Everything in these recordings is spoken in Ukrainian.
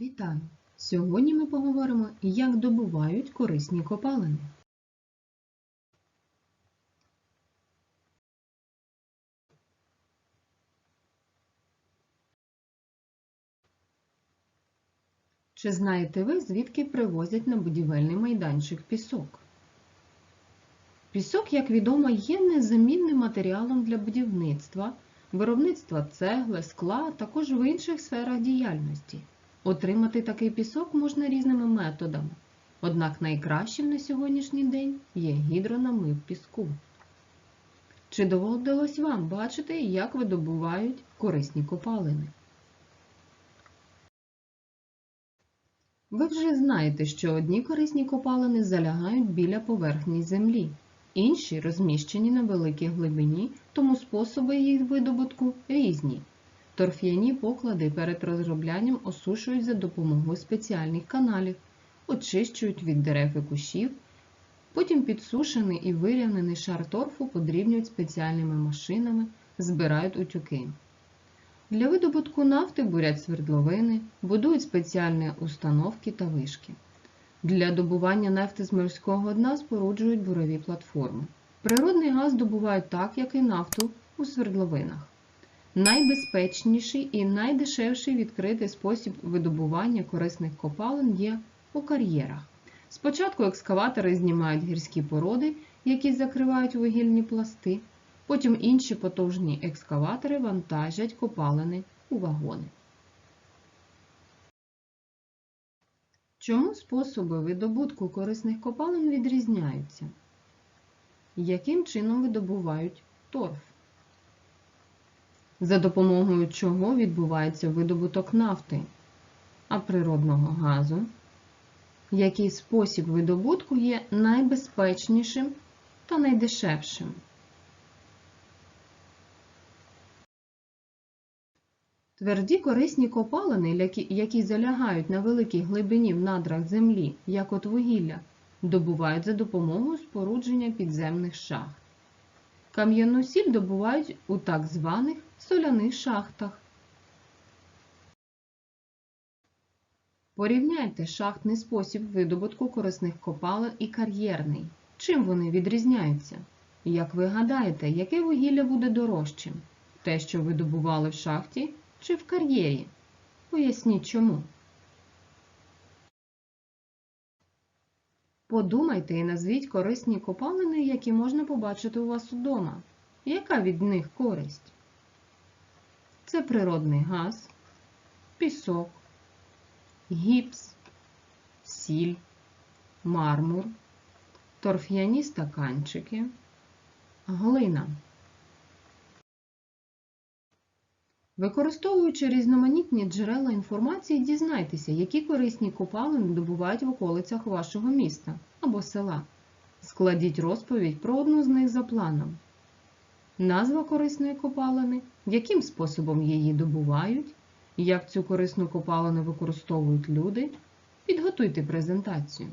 Вітаю! Сьогодні ми поговоримо, як добувають корисні копалини. Чи знаєте ви, звідки привозять на будівельний майданчик пісок? Пісок, як відомо, є незамінним матеріалом для будівництва, виробництва цегли, скла, а також в інших сферах діяльності. Отримати такий пісок можна різними методами, однак найкращим на сьогоднішній день є гідронамив піску. Чи доводилось вам бачити, як видобувають корисні копалини? Ви вже знаєте, що одні корисні копалини залягають біля поверхні землі, інші розміщені на великій глибині, тому способи їх видобутку різні. Торф'яні поклади перед розроблянням осушують за допомогою спеціальних каналів, очищують від дерев і кущів, потім підсушений і вирівнений шар торфу подрібнюють спеціальними машинами, збирають утюки. Для видобутку нафти бурять свердловини, будують спеціальні установки та вишки. Для добування нафти з морського дна споруджують бурові платформи. Природний газ добувають так, як і нафту у свердловинах. Найбезпечніший і найдешевший відкритий спосіб видобування корисних копалин є у кар'єрах. Спочатку екскаватори знімають гірські породи, які закривають вугільні пласти, потім інші потужні екскаватори вантажать копалини у вагони. Чому способи видобутку корисних копалин відрізняються? Яким чином видобувають торф? За допомогою чого відбувається видобуток нафти, а природного газу? Який спосіб видобутку є найбезпечнішим та найдешевшим? Тверді корисні копалини, які залягають на великій глибині в надрах землі, як от вугілля, добувають за допомогою спорудження підземних шахт. Кам'яну сіль добувають у так званих соляних шахтах. Порівняйте шахтний спосіб видобутку корисних копалин і кар'єрний. Чим вони відрізняються? Як ви гадаєте, яке вугілля буде дорожчим? Те, що ви добували в шахті чи в кар'єрі? Поясніть чому. Подумайте і назвіть корисні копалини, які можна побачити у вас удома. Яка від них користь? Це природний газ, пісок, гіпс, сіль, мармур, торф'яні стаканчики, глина. Використовуючи різноманітні джерела інформації, дізнайтеся, які корисні копалини добувають в околицях вашого міста або села. Складіть розповідь про одну з них за планом. Назва корисної копалини, яким способом її добувають, як цю корисну копалину використовують люди. Підготуйте презентацію.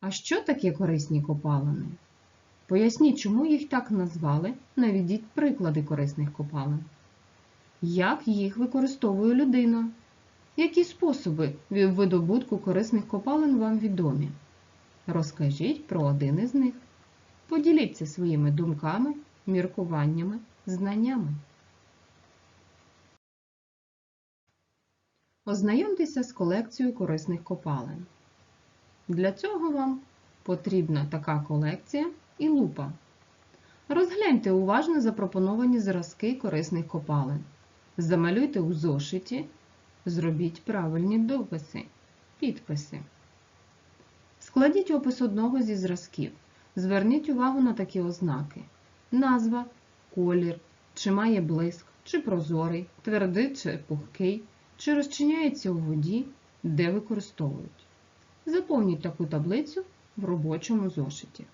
А що таке корисні копалини? Поясніть, чому їх так назвали, наведіть приклади корисних копалин. Як їх використовує людина? Які способи видобутку корисних копалин вам відомі? Розкажіть про один із них. Поділіться своїми думками, міркуваннями, знаннями. Ознайомтеся з колекцією корисних копалин. Для цього вам потрібна така колекція і лупа. Розгляньте уважно запропоновані зразки корисних копалин. Замалюйте у зошиті, зробіть правильні дописи, підписи. Складіть опис одного зі зразків. Зверніть увагу на такі ознаки: назва, колір, чи має блиск, чи прозорий, твердий чи пухкий, чи розчиняється у воді, де використовують. Заповніть таку таблицю в робочому зошиті.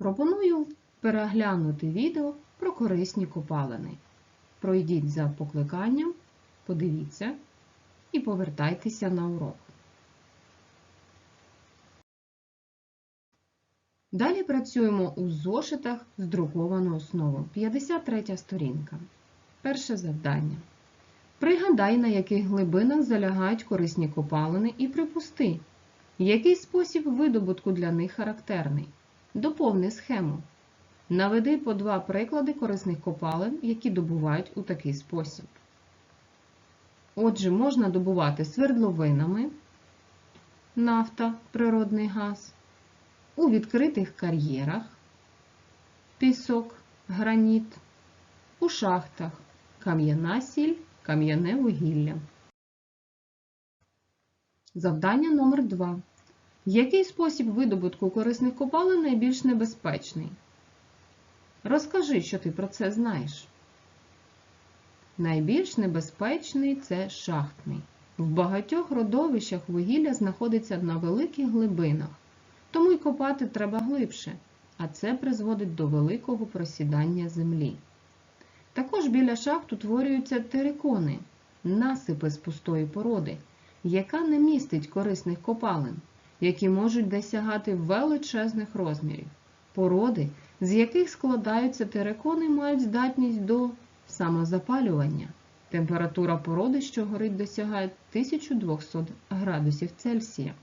Пропоную переглянути відео про корисні копалини. Пройдіть за покликанням, подивіться і повертайтеся на урок. Далі працюємо у зошитах з друкованою основою. 53 сторінка. Перше завдання. Пригадай, на яких глибинах залягають корисні копалини і припусти, який спосіб видобутку для них характерний. Доповни схему. Наведи по два приклади корисних копалин, які добувають у такий спосіб. Отже, можна добувати свердловинами, нафта, природний газ, у відкритих кар'єрах, пісок, граніт, у шахтах, кам'яна сіль, кам'яне вугілля. Завдання номер 2. Який спосіб видобутку корисних копалин найбільш небезпечний? Розкажи, що ти про це знаєш. Найбільш небезпечний це шахтний. В багатьох родовищах вугілля знаходиться на великих глибинах, тому й копати треба глибше, а це призводить до великого просідання землі. Також біля шахт утворюються терикони, насипи з пустої породи, яка не містить корисних копалин, які можуть досягати величезних розмірів. Породи, з яких складаються терикони, мають здатність до самозапалювання. Температура породи, що горить, досягає 1200 градусів Цельсія.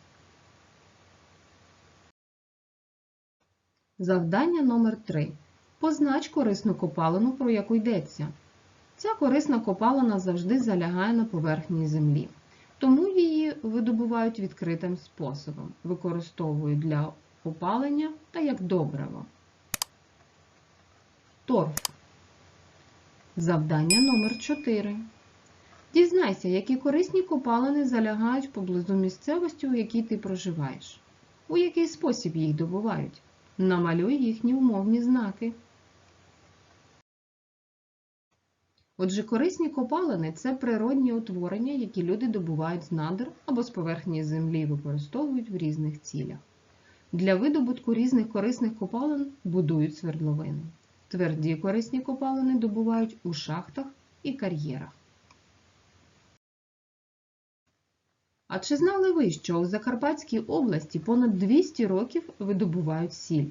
Завдання номер 3. Познач корисну копалину, про яку йдеться. Ця корисна копалина завжди залягає на поверхні землі, тому її видобувають відкритим способом, використовують для опалення та як добриво. Торф. Завдання номер 4. Дізнайся, які корисні копалини залягають поблизу місцевості, у якій ти проживаєш. У який спосіб їх добувають. Намалюй їхні умовні знаки. Отже, корисні копалини це природні утворення, які люди добувають з надр або з поверхні землі і використовують в різних цілях. Для видобутку різних корисних копалин будують свердловини. Тверді корисні копалини добувають у шахтах і кар'єрах. А чи знали ви, що у Закарпатській області понад 200 років видобувають сіль?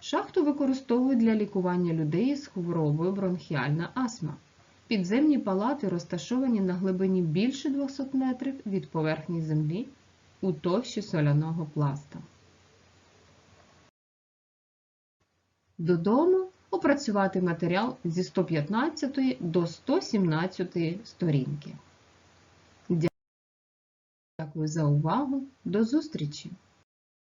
Шахту використовують для лікування людей з хворобою бронхіальна астма. Підземні палати розташовані на глибині більше 200 метрів від поверхні землі у товщі соляного пласта. Додому опрацювати матеріал зі 115 до 117 сторінки. Дякую за увагу. До зустрічі!